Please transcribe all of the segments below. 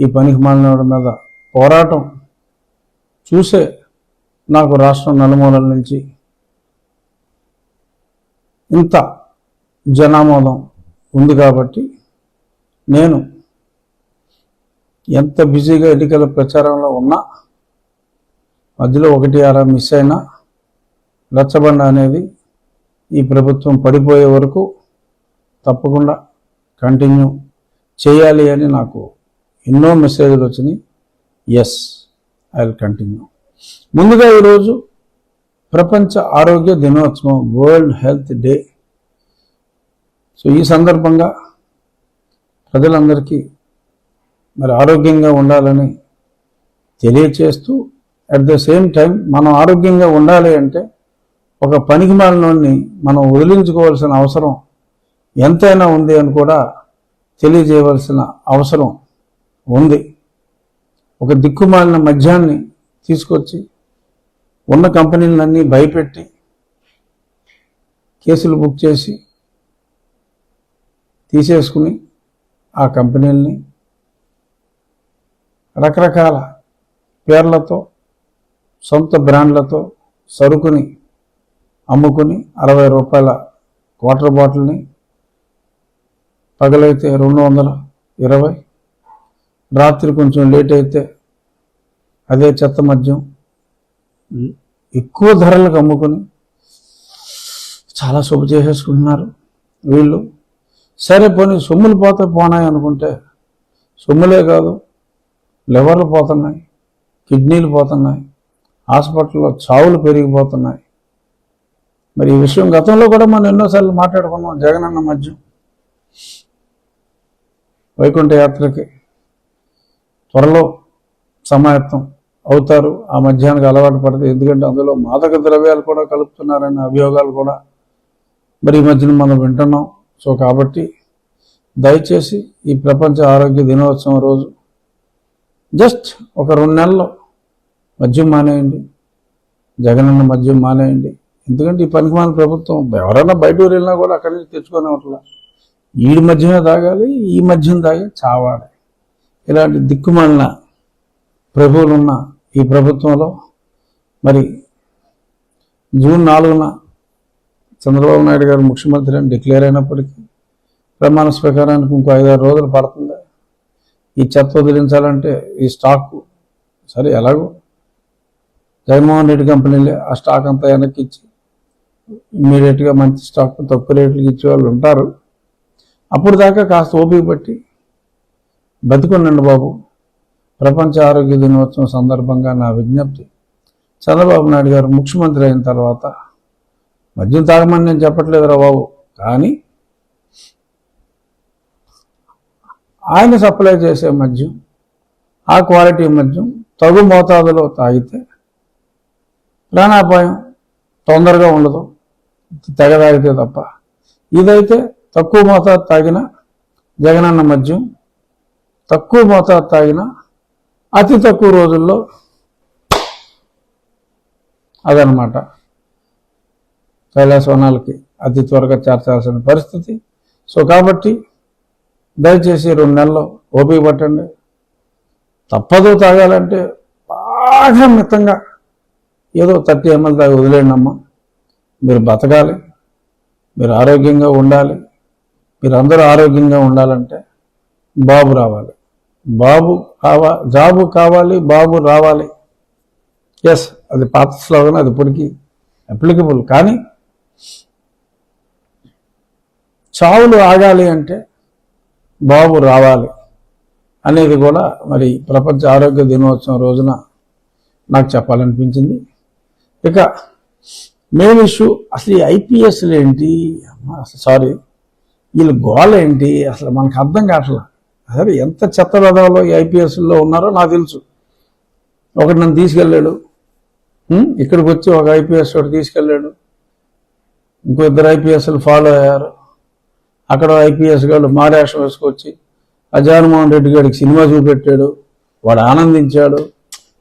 ఈ పనికి మాలిన మీద పోరాటం చూసే నాకు రాష్ట్రం నలుమూలల నుంచి ఇంత జనామోదం ఉంది కాబట్టి నేను ఎంత బిజీగా ఎన్నికల ప్రచారంలో ఉన్నా మధ్యలో ఒకటి అర మిస్ అయినా రచ్చబండ అనేది ఈ ప్రభుత్వం పడిపోయే వరకు తప్పకుండా కంటిన్యూ చేయాలి అని నాకు ఎన్నో మెసేజ్లు వచ్చినాయి. ఎస్ ఐ విల్ కంటిన్యూ ముందుగా ఈరోజు ప్రపంచ ఆరోగ్య దినోత్సవం వరల్డ్ హెల్త్ డే సో ఈ సందర్భంగా ప్రజలందరికీ మరి ఆరోగ్యంగా ఉండాలని తెలియచేస్తూ అట్ ద సేమ్ టైం మనం ఆరోగ్యంగా ఉండాలి అంటే ఒక పనికి మాలినోడిని మనం వదిలించుకోవాల్సిన అవసరం ఎంతైనా ఉంది అని కూడా తెలియజేయవలసిన అవసరం ఉంది. ఒక దిక్కుమాలిన మద్యాన్ని తీసుకొచ్చి ఉన్న కంపెనీలన్నీ భయపెట్టి కేసులు బుక్ చేసి తీసేసుకుని ఆ కంపెనీల్ని రకరకాల పేర్లతో సొంత బ్రాండ్లతో సరుకుని అమ్ముకుని అరవై రూపాయల వాటర్ బాటిల్ని పగలైతే రెండు వందల ఇరవై రాత్రి కొంచెం లేట్ అయితే అదే చెత్త మద్యం ఎక్కువ ధరలకు అమ్ముకొని చాలా శుభ చేసేసుకుంటున్నారు వీళ్ళు. సరే పోనీ సొమ్ములు పోతే పోనాయి అనుకుంటే సొమ్ములే కాదు లివర్లు పోతున్నాయి కిడ్నీలు పోతున్నాయి హాస్పిటల్లో చావులు పెరిగిపోతున్నాయి. మరి ఈ విషయం గతంలో కూడా మనం ఎన్నోసార్లు మాట్లాడుకున్నాం జగనన్న మధ్యం వైకుంఠ యాత్రకి. త్వరలో సమాయత్తం అవుతారు. ఆ మధ్యాహ్నానికి అలవాటు పడితే ఎందుకంటే అందులో మాదక ద్రవ్యాలు కూడా కలుపుతున్నారనే అభియోగాలు కూడా మరి ఈ మధ్యన మనం వింటున్నాం. సో కాబట్టి దయచేసి ఈ ప్రపంచ ఆరోగ్య దినోత్సవం రోజు జస్ట్ ఒక రెండు నెలలు మద్యం మానేయండి. జగనన్న మద్యం మానేయండి. ఎందుకంటే ఈ పనికిమాల ప్రభుత్వం ఎవరైనా బయట వెళ్ళినా కూడా అక్కడి నుంచి తెచ్చుకొని అట్లా ఈ మధ్యమే తాగాలి ఈ మధ్యం తాగి చావాలి. ఇలాంటి దిక్కుమాలిన ప్రభువులున్న ఈ ప్రభుత్వంలో మరి జూన్ నాలుగున చంద్రబాబు నాయుడు గారు ముఖ్యమంత్రి అని డిక్లేర్ అయినప్పటికీ ప్రమాణ స్వీకారానికి ఇంకో ఐదారు రోజులు పడుతుంది. ఈ చెత్త వదిలించాలంటే ఈ స్టాక్ సరే ఎలాగో జగన్మోహన్ రెడ్డి కంపెనీలే ఆ స్టాక్ అంతా వెనక్కి ఇచ్చి ఇమ్మీడియట్గా మంచి స్టాక్ తక్కువ రేట్లకి ఇచ్చే వాళ్ళు ఉంటారు. అప్పుడు దాకా కాస్త ఓపిక పట్టి బతికొండండి బాబు. ప్రపంచ ఆరోగ్య దినోత్సవం సందర్భంగా నా విజ్ఞప్తి. చంద్రబాబు నాయుడు గారు ముఖ్యమంత్రి అయిన తర్వాత మద్యం తాగమని నేను చెప్పట్లేదురా బాబు. కానీ ఆయన సప్లై చేసే మద్యం ఆ క్వాలిటీ మద్యం తగు మోతాదులో తాగితే ప్రాణాపాయం తొందరగా ఉండదు. తెగ తాగితే తప్ప. ఇదైతే తక్కువ మోతాదు తాగిన జగనన్న మద్యం తక్కువ మోతాదు తాగినా అతి తక్కువ రోజుల్లో అదనమాట. కైలాసవనాలకి అతి త్వరగా చేర్చాల్సిన పరిస్థితి. సో కాబట్టి దయచేసి రెండు నెలలు ఓపిక పట్టండి. తప్పదు తాగాలంటే బాగా మితంగా ఏదో థర్టీ ఎంఎల్ తాగి వదిలేండి అమ్మ. మీరు బతకాలి మీరు ఆరోగ్యంగా ఉండాలి మీరు అందరూ ఆరోగ్యంగా ఉండాలంటే బాబు రావాలి. బాబు కావా జాబు కావాలి బాబు రావాలి. ఎస్ అది పాత స్లోగన్ అది ఇప్పటికీ అప్లికబుల్ కానీ చావులు ఆగాలి అంటే బాబు రావాలి అనేది కూడా మరి ప్రపంచ ఆరోగ్య దినోత్సవం రోజున నాకు చెప్పాలనిపించింది. ఇక మెయిన్ ఇష్యూ అసలు ఈ ఐపీఎస్లు ఏంటి? అమ్మా, అసలు సారీ వీళ్ళు గోల ఏంటి? అసలు మనకు అర్థం కావట్లా. అదే ఎంత చెత్త విధాలో ఈ ఐపీఎస్లో ఉన్నారో నాకు తెలుసు. ఒకటి నన్ను తీసుకెళ్ళాడు. ఇక్కడికి వచ్చి ఒక ఐపీఎస్ ఒకటి తీసుకెళ్ళాడు. ఇంకో ఇద్దరు ఐపీఎస్లు ఫాలో అయ్యారు. అక్కడ ఐపీఎస్ గారు మారేషం వేసుకొచ్చి ఆ జగన్మోహన్ రెడ్డి గారికి సినిమా చూపెట్టాడు. వాడు ఆనందించాడు.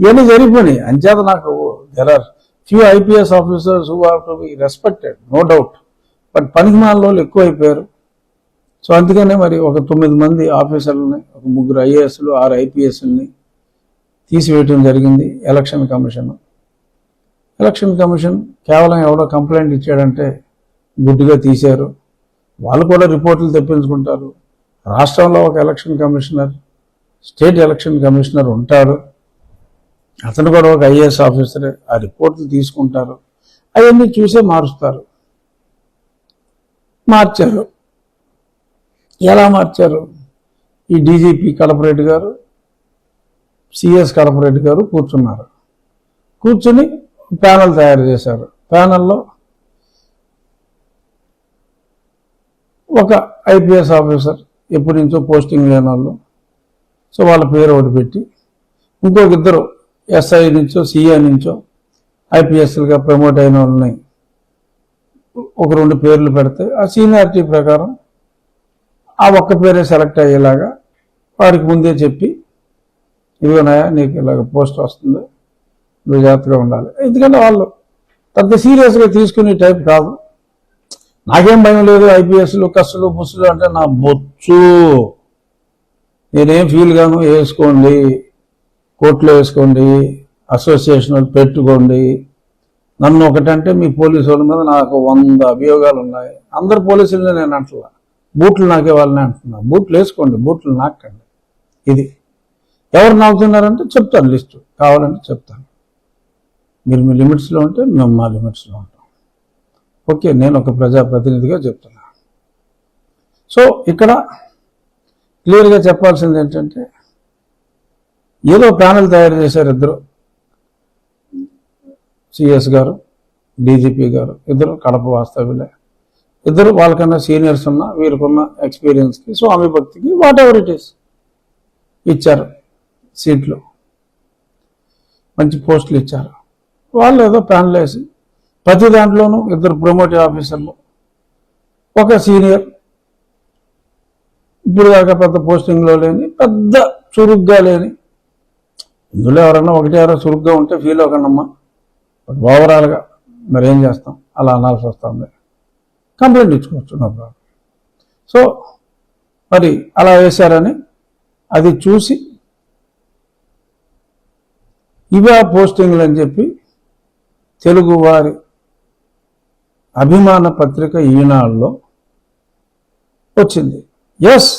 ఇవన్నీ జరిగిపోయినాయి. అంచేత నాకు there are few IPS officers who have to be respected no doubt but పనికి మాలలో ఎక్కువ అయిపోయారు సో అందుకనే మరి ఒక తొమ్మిది మంది ఆఫీసర్లని ఒక ముగ్గురు ఐఏఎస్లు ఆరు ఐపీఎస్ని తీసివేయటం జరిగింది ఎలక్షన్ కమిషన్. ఎలక్షన్ కమిషన్ కేవలం ఎవడో కంప్లైంట్ ఇచ్చాడంటే గుడ్డుగా తీశారు. వాళ్ళు కూడా రిపోర్ట్లు తెప్పించుకుంటారు. రాష్ట్రంలో ఒక election commissioner state election commissioner ఉంటారు అతను కూడా ఒక ఐఏఎస్ ఆఫీసరే. ఆ రిపోర్ట్లు తీసుకుంటారు. అవన్నీ చూసే మారుస్తారు. మార్చారు. ఎలా మార్చారు? ఈ డీజీపీ కడపరెడ్డి గారు సిఎస్ కడపరెడ్డి గారు కూర్చున్నారు. కూర్చుని ప్యానల్ తయారు చేశారు. ప్యానల్లో ఒక ఐపీఎస్ ఆఫీసర్ ఎప్పటి నుంచో పోస్టింగ్ లేని వాళ్ళు. సో వాళ్ళ పేరు ఒకటి పెట్టి ఇంకొక ఇద్దరు ఎస్ఐ నుంచో సిఐ నుంచో ఐపీఎస్లుగా ప్రమోట్ అయిన వాళ్ళని ఒక రెండు పేర్లు పెడితే ఆ సీనియారిటీ ప్రకారం ఆ ఒక్క పేరే సెలెక్ట్ అయ్యేలాగా వాడికి ముందే చెప్పి ఇదిగోనాయా నీకు ఇలాగ పోస్ట్ వస్తుంది నువ్వు జాగ్రత్తగా ఉండాలి. ఎందుకంటే వాళ్ళు పెద్ద సీరియస్గా తీసుకునే టైప్ కాదు. నాకేం భయం లేదు ఐపీఎస్లు కస్సులు బుస్సులు అంటే నా బొచ్చు. నేనేం ఫీల్ గాను వేసుకోండి కోర్టులో వేసుకోండి అసోసియేషన్ పెట్టుకోండి. నన్ను ఒకటంటే మీ పోలీసు వాళ్ళ మీద నాకు వంద అభియోగాలు ఉన్నాయి అందరు పోలీసులనే నేను అంటున్నా బూట్లు నాకే వాళ్ళని అంటున్నా బూట్లు వేసుకోండి బూట్లు నాకండి. ఇది. ఎవరు నాకుతున్నారంటే చెప్తాను లిస్టు. కావాలంటే చెప్తాను. మీరు మీ లిమిట్స్లో ఉంటే మేము మా లిమిట్స్లో ఉంటాం. ఓకే నేను ఒక ప్రజాప్రతినిధిగా చెప్తున్నా. సో ఇక్కడ క్లియర్గా చెప్పాల్సింది ఏంటంటే ఏదో ప్యానల్ తయారు చేశారు ఇద్దరు. సిఎస్ గారు డీజీపీ గారు ఇద్దరు కడప వాస్తవ్యులే. ఇద్దరు వాళ్ళకన్నా సీనియర్స్ ఉన్న వీరికున్న ఎక్స్పీరియన్స్కి స్వామి భక్తికి వాట్ ఎవర్ ఇట్ ఈస్ ఇచ్చారు సీట్లు. మంచి పోస్టులు ఇచ్చారు. వాళ్ళు ఏదో ప్యానల్ వేసి ప్రతి దాంట్లోనూ ఇద్దరు ప్రమోటివ్ ఆఫీసర్లు. ఒక సీనియర్ ఇప్పుడు దాకా పెద్ద పోస్టింగ్లో లేని పెద్ద చురుగ్గా లేని ఇందులో ఎవరన్నా ఒకటి ఎవరో చురుగ్గా ఉంటే ఫీల్ అవ్వకండమ్మా. ఓవరాల్గా మరి ఏం చేస్తాం? అలా అనాల్సి వస్తుంది. కంప్లైంట్ ఇచ్చుకోవచ్చు నో సో మరి అలా వేశారని అది చూసి ఇవే పోస్టింగ్లు అని చెప్పి తెలుగువారి అభిమాన పత్రిక ఈనాడులో వచ్చింది. ఎస్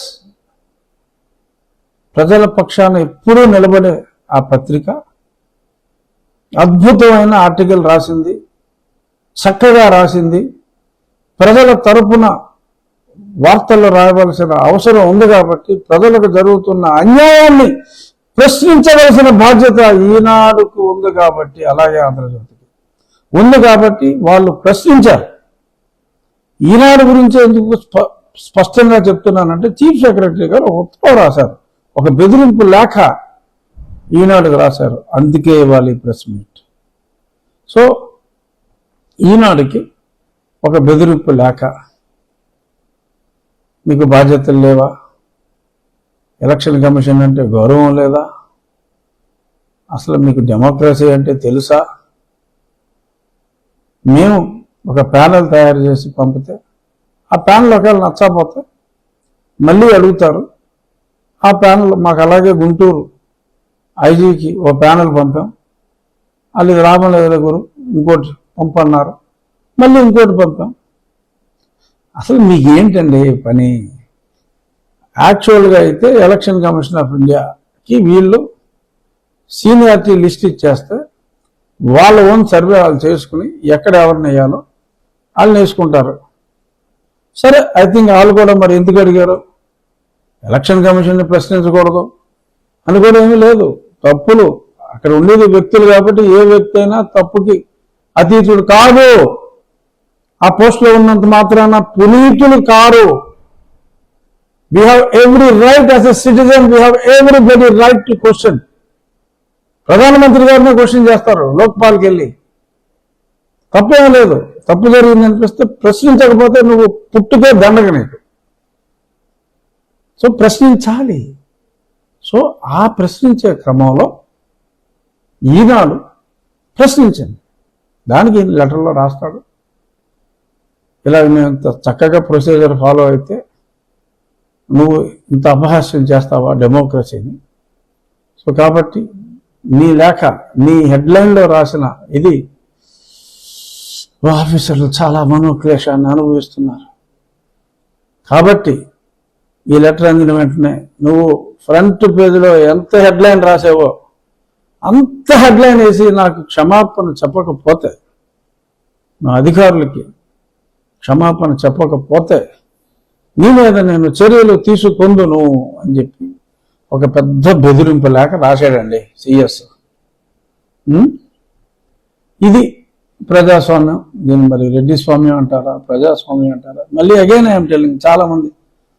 ప్రజల పక్షాన ఎప్పుడూ నిలబడే ఆ పత్రిక అద్భుతమైన ఆర్టికల్ రాసింది చక్కగా రాసింది. ప్రజల తరపున వార్తల్లో రాయవలసిన అవసరం ఉంది కాబట్టి ప్రజలకు జరుగుతున్న అన్యాయాన్ని ప్రశ్నించవలసిన బాధ్యత ఈనాడుకు ఉంది కాబట్టి అలాగే ఆంధ్రజ్యోతికి. ఉంది కాబట్టి వాళ్ళు ప్రశ్నించారు. ఈనాడు గురించి ఎందుకు స్ప- స్పష్టంగా చెప్తున్నానంటే చీఫ్ సెక్రటరీ గారు ఒక ఉత్తరం రాశారు. ఒక బెదిరింపు లేఖ ఈనాడుకు రాశారు. అందుకే ఇవ్వాలి ప్రెస్ మీట్. సో ఈనాడుకి ఒక బెదిరింపు లేక మీకు బాధ్యతలు లేవా? ఎలక్షన్ కమిషన్ అంటే గౌరవం లేదా? అసలు మీకు డెమోక్రసీ అంటే తెలుసా? మేము ఒక ప్యానెల్ తయారు చేసి పంపితే ఆ ప్యానెల్ ఒకవేళ నచ్చకపోతే మళ్ళీ అడుగుతారు. ఆ ప్యానెల్ మాకు అలాగే గుంటూరు ఐజీకి ఓ ప్యానెల్ పంపాం. వాళ్ళు రామలేదు గురు ఇంకోటి పంపన్నారు. మళ్ళీ ఇంకోటి పంపాం అసలు మీకు ఏంటండి పని? యాక్చువల్గా అయితే ఎలక్షన్ కమిషన్ ఆఫ్ ఇండియాకి వీళ్ళు సీనియారిటీ లిస్ట్ ఇచ్చేస్తే వాళ్ళ ఓన్ సర్వే వాళ్ళు చేసుకుని ఎక్కడ ఎవరిని వేయాలో వాళ్ళని వేసుకుంటారు. సరే ఐ థింక్ వాళ్ళు కూడా మరి ఎందుకు అడిగారు? ఎలక్షన్ కమిషన్ని ప్రశ్నించకూడదు అని కూడా ఏమీ లేదు. తప్పులు అక్కడ ఉండేది వ్యక్తులు కాబట్టి ఏ వ్యక్తి అయినా తప్పుకి అతీతుడు కాదు. ఆ పోస్ట్లో ఉన్నంత మాత్రాన పునీతులు car. We have every right as a citizen we have everybody right to question ప్రధానమంత్రి గారిని క్వశ్చన్ చేస్తారు లోక్పాల్కి వెళ్ళి. తప్పేం లేదు తప్పు జరిగింది అనిపిస్తే ప్రశ్నించకపోతే నువ్వు పుట్టుకే దండగ నీకు. సో ప్రశ్నించాలి. సో ఆ ప్రశ్నించే క్రమంలో ఈనాడు ప్రశ్నించండి. దానికి లెటర్లో రాస్తాడు? ఇలా మేము ఇంత చక్కగా ప్రొసీజర్ ఫాలో అయితే నువ్వు ఇంత అపహాస్యం చేస్తావా డెమోక్రసీని సో కాబట్టి నీ లేఖ నీ హెడ్లైన్లో రాసిన ఇది ఆఫీసర్లు చాలా మనోక్లేశాన్ని అనుభవిస్తున్నారు. కాబట్టి ఈ లెటర్ అందిన వెంటనే నువ్వు ఫ్రంట్ పేజీలో ఎంత హెడ్లైన్ రాసావో అంత హెడ్లైన్ వేసి నాకు క్షమాపణ చెప్పకపోతే నా అధికారులకి క్షమాపణ చెప్పకపోతే నీ మీద నేను చర్యలు తీసుకుందును అని చెప్పి ఒక పెద్ద బెదిరింపు లేక రాశాడండి సిఎస్. ఇది ప్రజాస్వామ్యం. దీన్ని మరి రెడ్డి స్వామ్యం అంటారా? ప్రజాస్వామ్యం అంటారా? మళ్ళీ అగైన్ ఐఎమ్ టెలింగ్